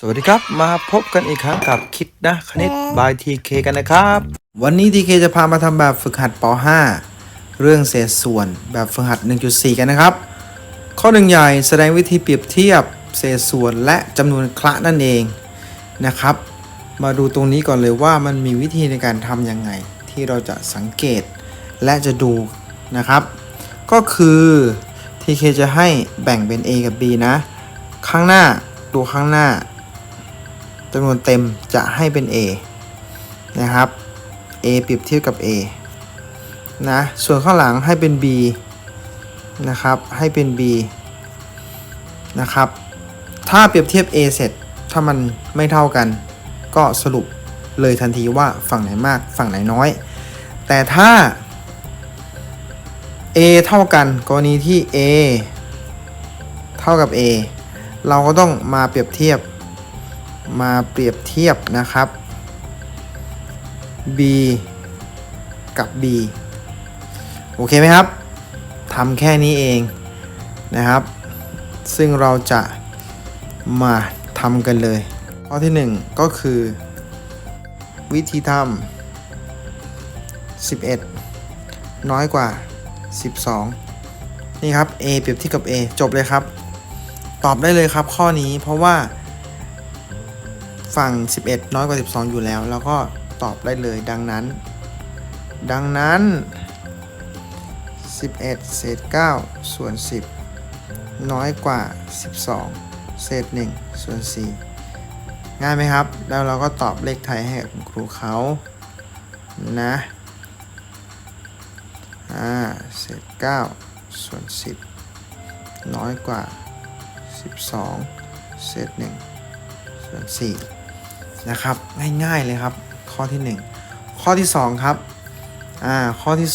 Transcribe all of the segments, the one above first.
สวัสดีครับ มาพบกันอีกครั้งกับคิดนะคณิตบายทีเคกันนะครับ วันนี้ทีเคจะพามาทำแบบฝึกหัดป .5 เรื่องเศษส่วนแบบฝึกหัด 1.4 กันนะครับ ข้อหนึ่งใหญ่แสดงวิธีเปรียบเทียบเศษส่วนและจำนวนคละนั่นเองนะครับ มาดูตรงนี้ก่อนเลยว่ามันมีวิธีในการทำยังไง ที่เราจะสังเกตและจะดูนะครับ ก็คือ TK จะให้แบ่งเป็น A กับ B นะ ข้างหน้าตัวข้างหน้า จำนวนเต็มจะให้เป็น A นะครับ A เปรียบเทียบกับ A นะ ส่วนข้างหลังให้เป็น B นะครับ ให้เป็น B นะครับ ถ้าเปรียบเทียบ A เสร็จ ถ้ามันไม่เท่ากัน ก็สรุปเลยทันทีว่าฝั่งไหนมากฝั่งไหนน้อย แต่ถ้า A เท่ากันกรณีที่ A เท่ากับ A เราก็ต้องมาเปรียบเทียบ มาเปรียบเทียบนะครับ B กับ B โอเคไหมครับทำแค่นี้เองนะครับ ซึ่งเราจะมาทำกันเลย ข้อที่ 1 ก็คือ วิธีทำ11 น้อยกว่า 12 นี่ครับ A เปรียบเทียบกับ A จบเลยครับ ตอบได้เลยครับข้อนี้เพราะว่า ฝั่ง 11 น้อยกว่า 12 อยู่แล้วแล้วก็ตอบได้เลยดังนั้น ดังนั้น 11 เศษ 9 ส่วน 10 น้อยกว่า 12 เศษ 1 ส่วน 4 ง่ายไหมครับ แล้วเราก็ตอบเลขไทยให้กับคุณครูเขานะอ่าเศษ 9 ส่วน 10 น้อยกว่า 12 เศษ 1 ส่วน 4 นะครับง่ายๆเลยครับ ข้อที่ 1 ข้อที่ 2 ครับอ่าข้อที่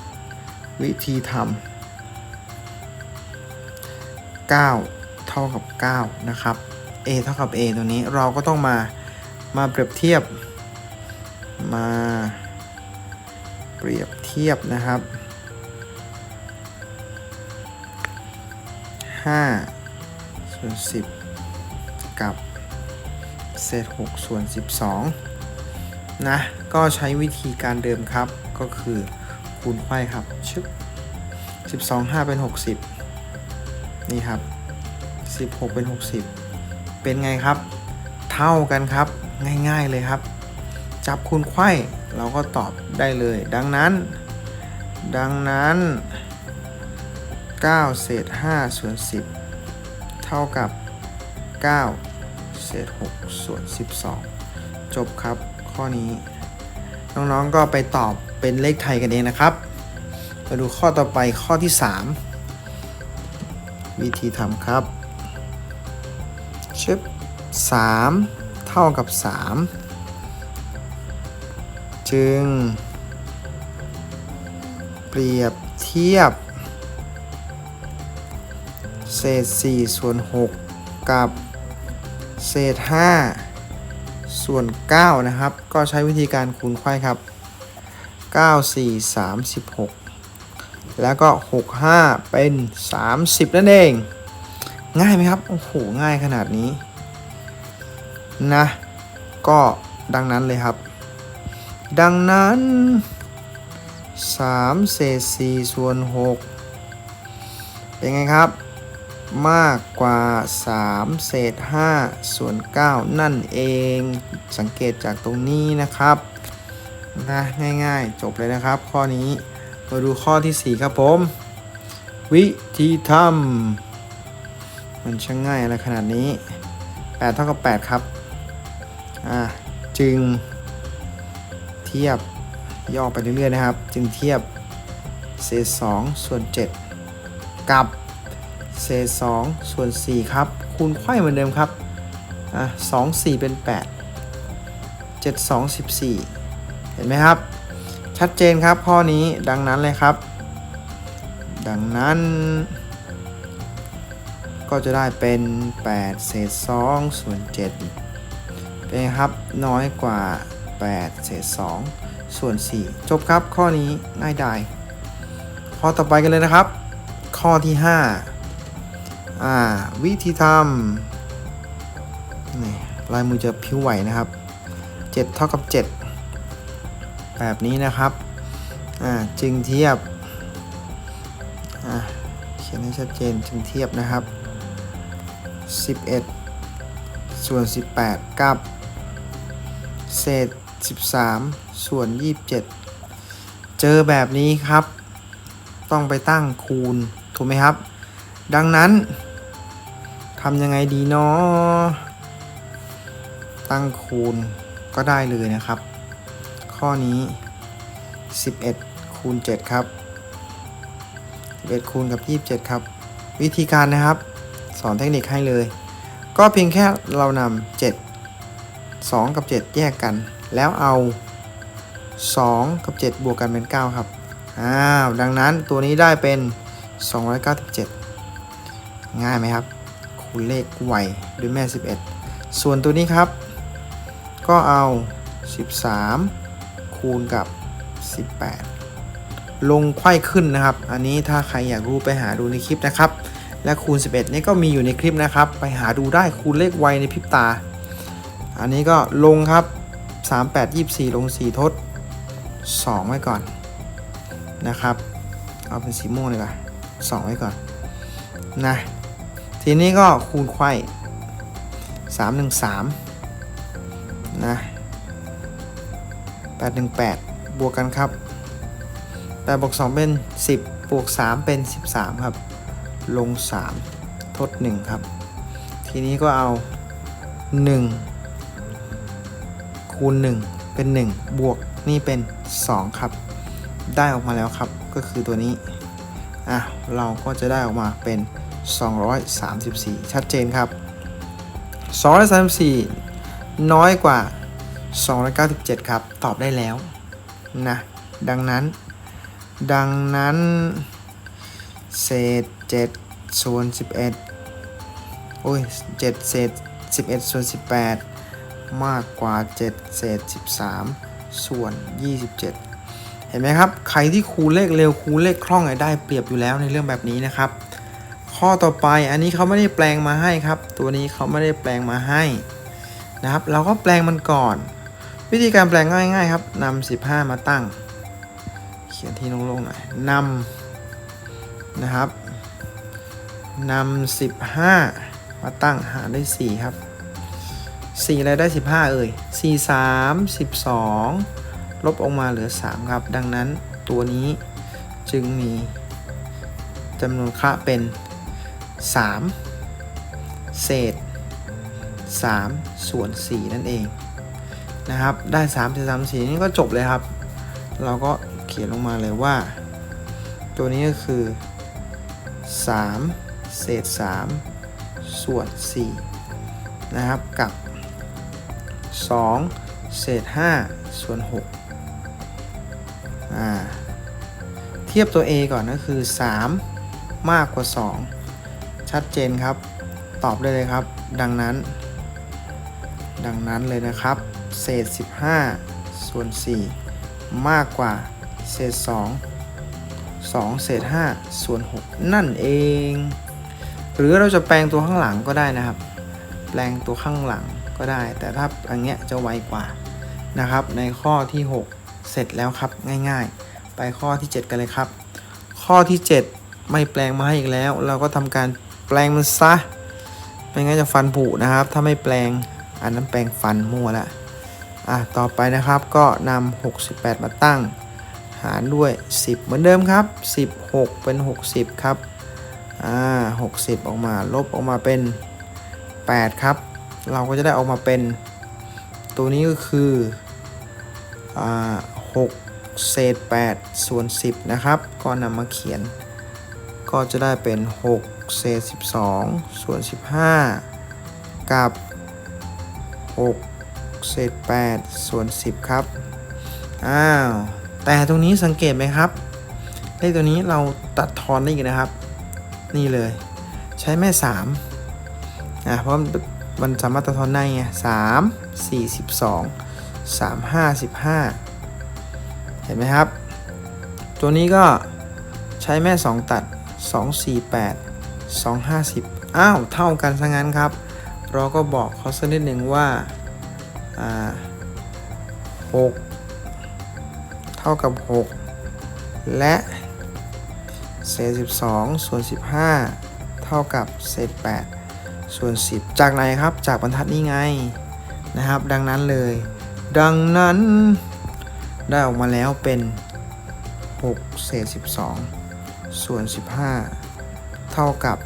2 วิธีทำ9 เท่ากับ 9 นะครับ a เท่ากับ a ตัวนี้เราก็ต้องมามาเปรียบเทียบมาเปรียบเทียบนะครับ 5ส่วน10 กับ เศษ6ส่วน 12 นะ ก็ใช้วิธีการเดิมครับ ก็คือคูณไขว้ครับชึบ12 5 เป็น 60 นี่ครับ 16 เป็น 60 เป็นไงครับ เท่ากันครับ ง่ายๆเลยครับ จับคูณไขว้เราก็ตอบได้เลย ดังนั้น ดังนั้น9เศษ5ส่วน10 เท่ากับ 9 เศษ6ส่วน 12 จบครับ ข้อนี้ น้องๆก็ไปตอบเป็นเลขไทยกันเองนะครับ มาดูข้อต่อไปข้อที่ 3 วิธีทำครับชึบ3เท่ากับ 3 จึง เปรียบเทียบ เศษ4ส่วน 6 กับ เศษ 5 ส่วน 9 นะครับ ก็ใช้วิธีการคูณไขว้ครับ 9 4 36 แล้วก็ 6 5 เป็น 30 นั่นเอง ง่ายไหมครับ โอ้โห ง่ายขนาดนี้ นะ ก็ดังนั้นเลยครับ ดังนั้น 3 เศษ 4 ส่วน 6 เป็นไงครับ มากกว่า 3 เศษ 5 ส่วน 9 นั่นเอง สังเกตจากตรงนี้นะครับนะง่ายๆ จบเลยนะครับ ข้อนี้มาดูข้อที่ 4 ครับผม วิธีทำมันช่างง่ายอะไรขนาดนี้ 8 เท่ากับ 8 ครับ อ่าจึงเทียบย่อไปเรื่อยๆนะครับ จึงเทียบเศษ2ส่วน 7 กับ เศษ2ส่วน4ครับ คูณไขว้เหมือนเดิมครับอะ2 4 เป็น 8 7 2 14 เห็นไหมครับ ชัดเจนครับข้อนี้ดังนั้นเลยครับ ดังนั้น ก็จะได้เป็น 8 เศษ2ส่วน7เป็นครับน้อยกว่า 8 เศษ2ส่วน 4 จบครับข้อนี้ง่ายดายข้อต่อไปกันเลยนะครับ ข้อที่ 5 อ่าวิธีทำนี่ลายมือจะพิ้วไหวนะครับ 7 เท่ากับ 7 แบบนี้นะครับอ่าจึงเทียบอ่าเขียนให้ชัดเจนจึงเทียบนะครับ 11 ส่วน 18 กับ เศษ 13 ส่วน 27 เจอแบบนี้ครับ ต้องไปตั้งคูณ ถูกไหมครับ ดังนั้น ทำยังไงดีเนาะตั้งคูณก็ได้เลยนะครับ ข้อนี้ 11 คูณ 7 ครับ11คูณกับ 27 ครับ วิธีการนะครับ สอนเทคนิคให้เลย ก็เพียงแค่เรานำ7 2 กับ 7 แยกกัน แล้วเอา 2 กับ 7 บวกกันเป็น 9 ครับอ้าวดังนั้นตัวนี้ได้เป็น 297 ง่ายไหมครับ คูณเลขไวด้วยแม่ 11 ส่วนตัวนี้ครับ ก็เอา 13 คูณกับ 18 ลงไข้ขึ้นนะครับ อันนี้ถ้าใครอยากรู้ไปหาดูในคลิปนะครับ และคูณ 11 นี่ก็มีอยู่ในคลิปนะครับ ไปหาดูได้คูณเลขไวในพริบตา อันนี้ก็ลงครับ 38 24 ลง 4 ทด 2 ไว้ก่อนนะครับ เอาเป็นสีม่วงเลยก่อน2ไว้ก่อนนะ ทีนี้ก็คูณไขว้3 1 3นะ8 1 8บวกกันครับ8บวก2เป็น10บวก3เป็น13ครับ ลง3ทด1ครับ ทีนี้ก็เอา1คูณ1เป็น1บวกนี่เป็น2ครับ ได้ออกมาแล้วครับก็คือตัวนี้อะเราก็จะได้ออกมาเป็น 234 ชัดเจนครับ 234 น้อยกว่า 297 ครับ ตอบได้แล้วนะดังนั้น ดังนั้น เศษ7ส่วน11โอ้ย7เศษ11ส่วน18 มากกว่า 7 เศษ 13 ส่วน 27 เห็นไหมครับ ใครที่คูณเลขเร็วคูณเลขคล่องได้เปรียบอยู่แล้วในเรื่องแบบนี้นะครับ ข้อต่อไปอันนี้เขาไม่ได้แปลงมาให้ครับ ตัวนี้เขาไม่ได้แปลงมาให้นะครับ เราก็แปลงมันก่อน วิธีการแปลงง่ายๆครับนำ15 มาตั้ง เขียนที่โล่งๆหน่อยนำนะครับนำ15 มาตั้งหารด้วย4ครับ4อะไรได้ 15 เอ่ย4 3 12 ลบออกมาเหลือ 3 ครับ ดังนั้นตัวนี้จึงมีจำนวนค่าเป็น 3 เศษ 3 ส่วน 4 นั่นเองนะครับ ได้3เศษ3 4นี่ก็จบเลยครับ เราก็เขียนลงมาเลยว่า ตัวนี้ก็คือ 3 เศษ 3 ส่วน 4 นะครับ กับ 2 เศษ 5 ส่วน 6 อ่า เทียบตัว A ก่อนก็คือ 3 มากกว่า 2 ชัดเจนครับ ตอบได้เลยครับ ดังนั้น ดังนั้นเลยนะครับ เศษ 15 ส่วน 4 มากกว่า เศษ 2 2 เศษ 5 ส่วน 6 นั่นเอง หรือเราจะแปลงตัวข้างหลังก็ได้นะครับ แปลงตัวข้างหลังก็ได้ แต่ถ้าอันเนี้ยจะไวกว่านะครับ ในข้อที่ 6 เสร็จแล้วครับง่ายๆ ไปข้อที่ 7 กันเลยครับ ข้อที่ 7 ไม่แปลงมาให้อีกแล้ว เราก็ทำการ แปลงมันซะไม่งั้นจะฟันผุนะครับ ถ้าไม่แปลงอันนั้นแปลงฟันมั่วละอะต่อไปนะครับก็นำ68 มาตั้ง หารด้วย 10 เหมือนเดิมครับ 16 เป็น 60 ครับอ่า60 ออกมาลบออกมาเป็น 8 ครับ เราก็จะได้ออกมาเป็น ตัวนี้ก็คืออ่า6เศษ8ส่วน 10 นะครับ ก็นำมาเขียน ก็จะได้เป็น 6 เศษ 12 ส่วน 15 กับ 6 เศษ 8 ส่วน 10 ครับ อ้าว แต่ตรงนี้สังเกตไหมครับ เลขตัวนี้เราตัดทอนได้อีกนะครับ นี่เลย ใช้แม่ 3 อะ เพราะมันสามารถตัดทอนได้ไงสามสี่สิบสองสามห้าสิบห้าเห็นไหมครับ ตัวนี้ก็ใช้แม่ 2 ตัด 2 4 8 2 5 0 อ้าว เท่ากันซะงั้นครับ เราก็บอกเขาสักนิดหนึ่งว่าาหกเท่ากับ 6 และเศษ 12 ส่วน 15 เท่ากับเศษ 8 ส่วน 10 จากไหนครับ จากบรรทัดนี้ไงนะครับ ดังนั้นเลย ดังนั้นได้ออกมาแล้วเป็น 6 เศษ 12 ส่วน 15 เท่ากับ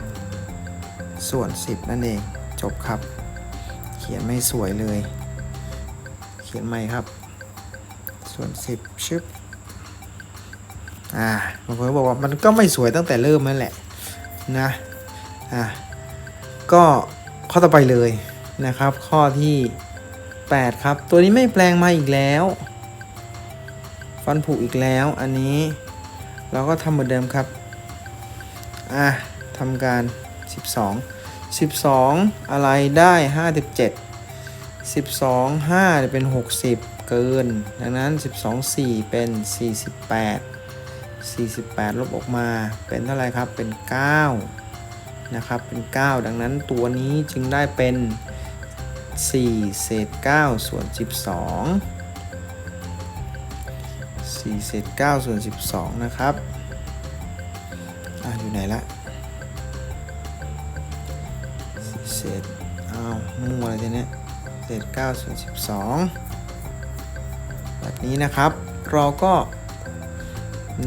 68 ส่วน 10 นั่นเอง จบครับ เขียนไม่สวยเลย เขียนใหม่ครับ ส่วน 10 ชึบอ่าบางคนบอกว่ามันก็ไม่สวยตั้งแต่เริ่มนั่นแหละนะอะก็ข้อต่อไปเลยนะครับ ข้อที่ 8 ครับ ตัวนี้ไม่แปลงมาอีกแล้ว ฟันผุอีกแล้วอันนี้ เราก็ทำเหมือนเดิมครับ อะทำการ 12 12 อะไรได้ 57 12 5จะเป็น 60 เกิน ดังนั้น 12 4 เป็น 48 48 ลบออกมาเป็นเท่าไรครับ เป็น 9 นะครับ เป็น 9 ดังนั้นตัวนี้จึงได้เป็น 4 เศษ 9 ส่วน 12 4เศษ9ส่วน12 นะครับ อะ อยู่ไหนละ4เศษอ้าวมั่วอะไรเนี้ยเศษ9ส่วน12 แบบนี้นะครับ เราก็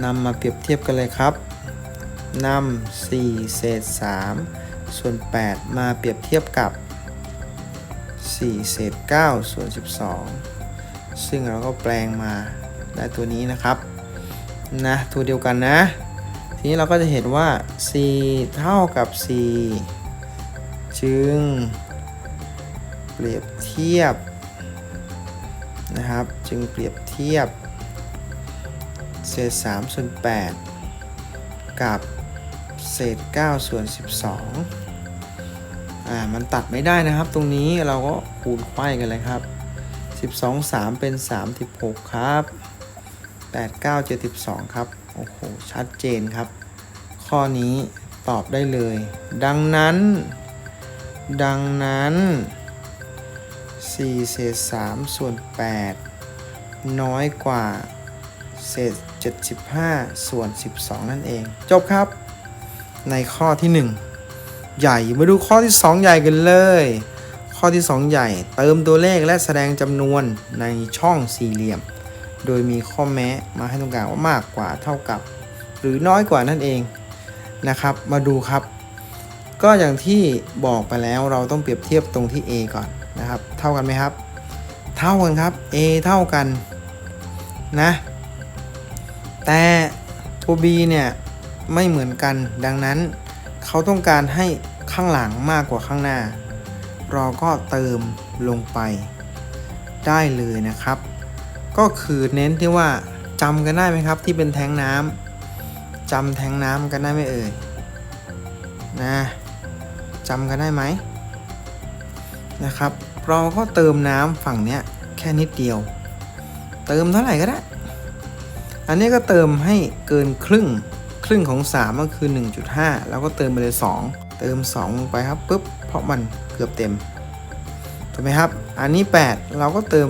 นำมาเปรียบเทียบกันเลยครับนำ4เศษ3ส่วน 8 มาเปรียบเทียบกับ 4 เศษ9ส่วน 12 ซึ่งเราก็แปลงมา ได้ตัวนี้นะครับนะตัวเดียวกันนะ ทีนี้เราก็จะเห็นว่า4เท่ากับ4จึง เปรียบเทียบนะครับ จึงเปรียบเทียบเศษ3ส่วน8กับเศษ9ส่วน12อ่ามันตัดไม่ได้นะครับ ตรงนี้เราก็คูณไขว้กันเลยครับ 12 3 เป็น 36 ครับ 8 9 72 ครับ โอ้โห ชัดเจนครับ ข้อนี้ตอบได้เลย ดังนั้น ดังนั้น4เศษ3ส่วน 8 น้อยกว่าเศษ 75 ส่วน 12 นั่นเอง จบครับ ในข้อที่ 1 ใหญ่ มาดูข้อที่ 2 ใหญ่กันเลย ข้อที่ 2 ใหญ่ เติมตัวเลขและแสดงจำนวนในช่องสี่เหลี่ยม โดยมีข้อแม้มาให้ตรงกลางว่ามากกว่าเท่ากับ หรือน้อยกว่านั่นเองนะครับ มาดูครับ ก็อย่างที่บอกไปแล้วเราต้องเปรียบเทียบตรงที่ A ก่อนนะครับ เท่ากันไหมครับ เท่ากันครับ A เท่ากันนะ แต่ตัว B เนี่ยไม่เหมือนกันดังนั้น เขาต้องการให้ข้างหลังมากกว่าข้างหน้า เราก็เติมลงไปได้เลยนะครับ ก็คือเน้นที่ว่าจำกันได้ไหมครับ ที่เป็นแทงน้ำจำแทงน้ำกันได้ไหมเอ่ยนะจำกันได้ไหมนะครับ เราก็เติมน้ำฝั่งเนี้ยแค่นิดเดียว เติมเท่าไหร่ก็ได้ อันนี้ก็เติมให้เกินครึ่งครึ่งของ 3 ก็คือ 1.5 แล้วก็เติมไปเลย 2 เติม 2 ลงไปครับปุ๊บเพราะมันเกือบเต็มถูกไหมครับ อันนี้ 8 เราก็เติม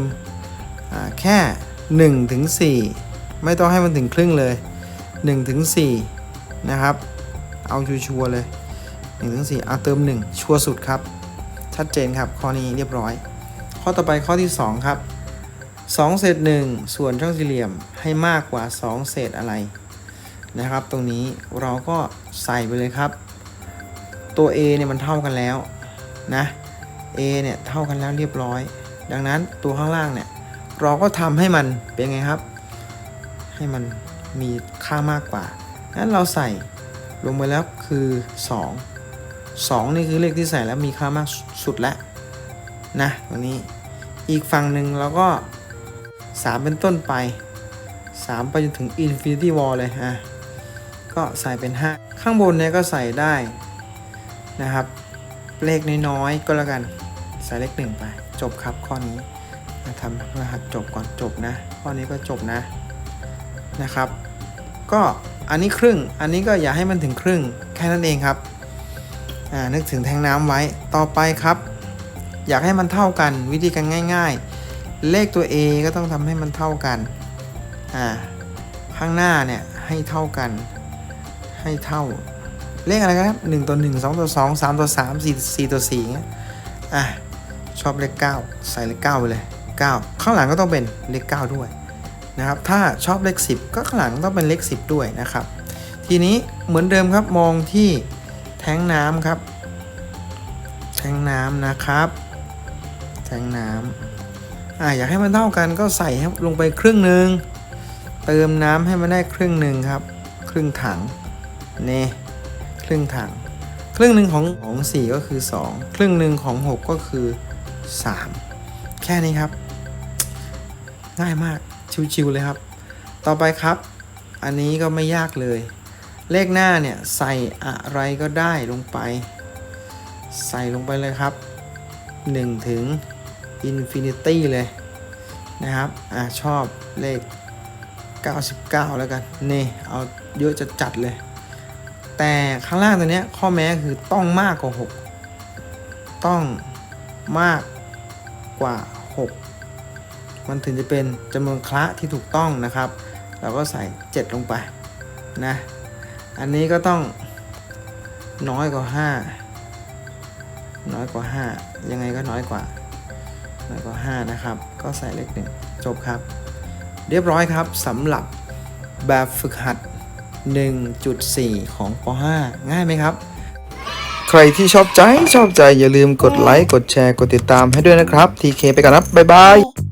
แค่1ถึง4ไม่ต้องให้มันถึงครึ่งเลย1ถึง4นะครับ เอาชัวร์เลย1ถึง4เอาเติม 1 ชัวร์สุดครับ ชัดเจนครับ ข้อนี้เรียบร้อย ข้อต่อไปข้อที่ 2 ครับ 2 เศษ 1 ส่วนช่องสี่เหลี่ยมให้มากกว่า 2 เศษอะไรนะครับ ตรงนี้เราก็ใส่ไปเลยครับ ตัว A เนี่ยมันเท่ากันแล้วนะ A เนี่ยเท่ากันแล้วเรียบร้อย ดังนั้นตัวข้างล่างเนี่ย เราก็ทำให้มันเป็นไงครับ ให้มันมีค่ามากกว่านั้นเราใส่ลงไปแล้วคือ 2 2 นี่คือเลขที่ใส่แล้วมีค่ามากสุดแล้วนะวันนี้อีกฝั่งหนึ่งเราก็ 3 เป็นต้นไป 3 ไปจนถึง Infinity Wall เลยฮะก็ใส่เป็น 5 ข้างบนเนี่ยก็ใส่ได้นะครับ เลขน้อยๆก็แล้วกัน ใส่เลขหนึ่งไป จบครับข้อนี้ มาทำรหัสจบก่อนจบนะข้อนี้ก็จบนะนะครับ ก็อันนี้ครึ่งอันนี้ก็อย่าให้มันถึงครึ่งแค่นั้นเองครับอ่านึกถึงแทงน้ำไว้ต่อไปครับ อยากให้มันเท่ากันวิธีการง่าย ๆ เลขตัว A ก็ต้องทำให้มันเท่ากันอ่าข้างหน้าเนี่ยให้เท่ากัน ให้เท่า เลขอะไรครับ1ต่อ1 2ต่อ2 3ต่อ3 4 4ต่อ4เงี้ยอะชอบเลข9ใส่เลข9ไปเลย 9 ข้างหลังก็ต้องเป็นเลข 9 ด้วยนะครับ ถ้าชอบเลข 10 ก็ข้างหลังต้องเป็นเลข 10 ด้วยนะครับ ทีนี้เหมือนเดิมครับมองที่แทงน้ำครับ แทงน้ำนะครับ แทงน้ำอ่าอยากให้มันเท่ากันก็ใส่ให้ลงไปครึ่งหนึ่งเติมน้ำให้มันได้ครึ่งหนึ่งครับ ครึ่งถังนี่ครึ่งถัง ครึ่งหนึ่งของของ 4 ก็คือ 2 ครึ่งหนึ่งของ 6 ก็คือ 3 แค่นี้ครับ ง่ายมากชิวๆเลยครับ ต่อไปครับ อันนี้ก็ไม่ยากเลย เลขหน้าเนี่ยใส่อะไรก็ได้ลงไป ใส่ลงไปเลยครับ 1 ถึง Infinity เลยนะครับ อ่าชอบเลข 99 แล้วกัน นี่ เอาเยอะจะจัดเลย แต่ข้างล่างตัวเนี้ยข้อแม้คือต้องมากกว่า 6 ต้องมาก กว่า 6 มันถึงจะเป็นจำนวนคละที่ถูกต้องนะครับ เราก็ใส่ 7 ลงไปนะอันนี้ก็ต้องน้อยกว่า 5 น้อยกว่า 5 ยังไงก็น้อยกว่าน้อยกว่า 5 นะครับ ก็ใส่เลขหนึ่งจบครับ เรียบร้อยครับสำหรับแบบฝึกหัด 1.4 ของป .5 ง่ายไหมครับ รที่ชอบใจชอบใจอย่าลืมกดไลค์กดแชร์กดติดตามให้ด้วยนะครับ TK ไปก่อนครับบ๊ายบาย